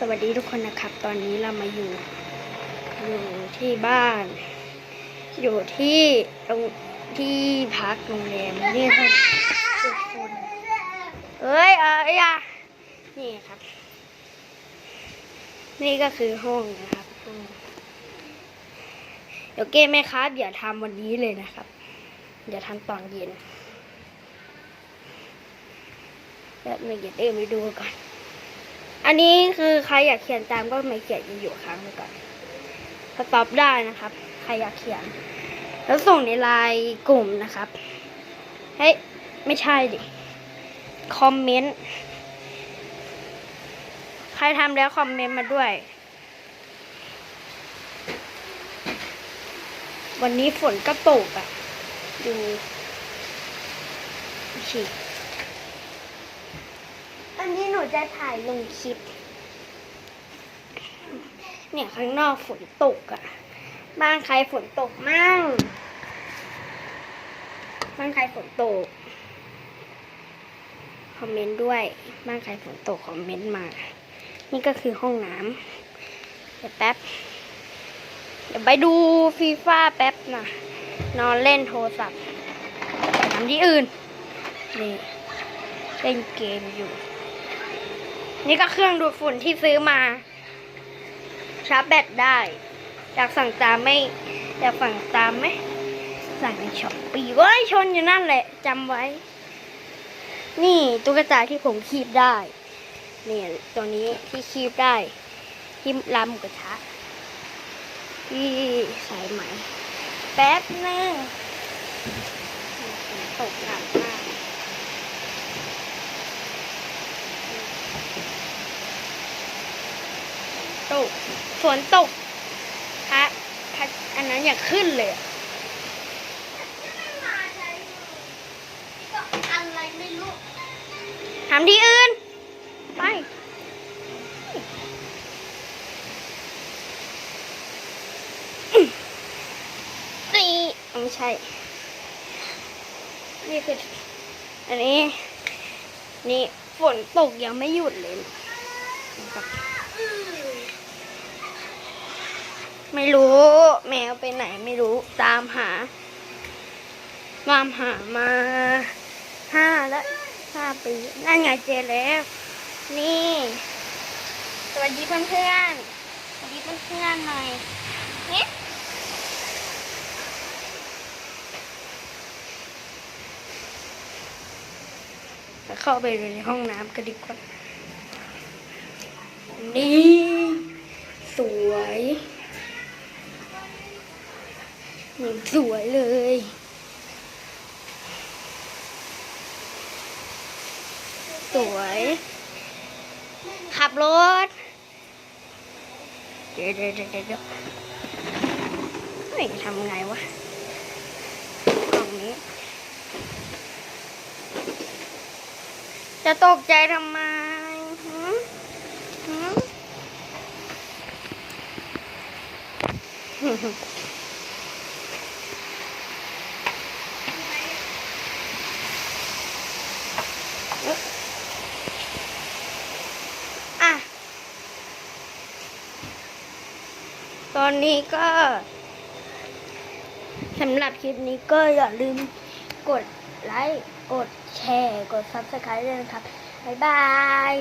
สวัสดีทุกคนนะครับ ตอนนี้เรามาอยู่ อยู่ที่บ้าน อยู่ที่โรงที่พักโรงแรมนี่ครับทุกคนเอ้ยเอ้ยอะนี่ครับ นี่ก็คือห้องนะครับห้อเดี๋ยวเก้แม่ครับอย่าทำวันนี้เลยนะครับอย่าทำตอนเย็นแบบหนึ่งอย่าเดินไปดูก่อน อันนี้คือใครอยากเขียนตามก็ไม่เขียนอยู่ครั้งไว้ก่อนสต็อปได้นะครับ ใครอยากเขียน แล้วส่งในไลน์กลุ่มนะครับเฮ้ยไม่ใช่ดิคอมเมนต์ใครทำแล้วคอมเมนต์มาด้วย วันนี้ฝนก็ตกอะ่ะ ดูฉีก อันนี้หนูจะถ่ายลงคลิป เนี่ยข้างนอกฝนตกอะ่ะ บ้านใครฝนตกมั่ง บ้านใครฝนตก คอมเมนต์ด้วย บ้านใครฝนตกคอมเมนต์มา นี่ก็คือห้องน้ำเดี๋ยวแป๊บ เดี๋ยวไปดูฟีฟ่าแป๊บนะนอนเล่นโทรศัพท์ทำที่อื่น นี่ เล่นเกมอยู่ นี่ก็เครื่องดูดฝุ่นที่ซื้อมา ชาร์จแบตได้ อยากสั่งตามไม่ อยากสั่งตามไหม สั่งในช็อปปีเว้ยชนอยู่นั่นแหละจำไว้ นี่ตุ๊กตาที่ผมคีบได้ เนี่ยตัวนี้ที่คีบได้ ที่ร้านหมูกระทะที่สายไหม แป๊บนึงตกนักมาก ตก ฝนตกพระพระอันนั้นอยากขึ้นเลยอะอะไรไม่รู้ทำที่อื่น ไป นี่ไม่ใช่ นี่คือ อันนี้ นี่ฝนตกยังไม่หยุดเลยนะครับ ไม่รู้ แมวไปไหนไม่รู้ตามหาตามหามาห้าแล้วห้าปีนั่นไงเจอแล้ว นี่ สวัสดีเพื่อนเพื่อนๆสวัสดีเพื่อนเพื่อนๆหน่อยนี่เข้าไปดูในห้องน้ำกันดีกว่า นี่ สวย นี่สวยเลยสวย ขับรถ เดี๋ยวเดี๋ยวเดี๋ยวเฮ้ยทำไงวะกล่องนี้ จะตกใจทำไมหืม ตอนนี้ก็สำหรับคลิปนี้ก็อย่าลืมกดไลค์ กดแชร์ กด subscribe ด้วยนะครับ บ๊ายบาย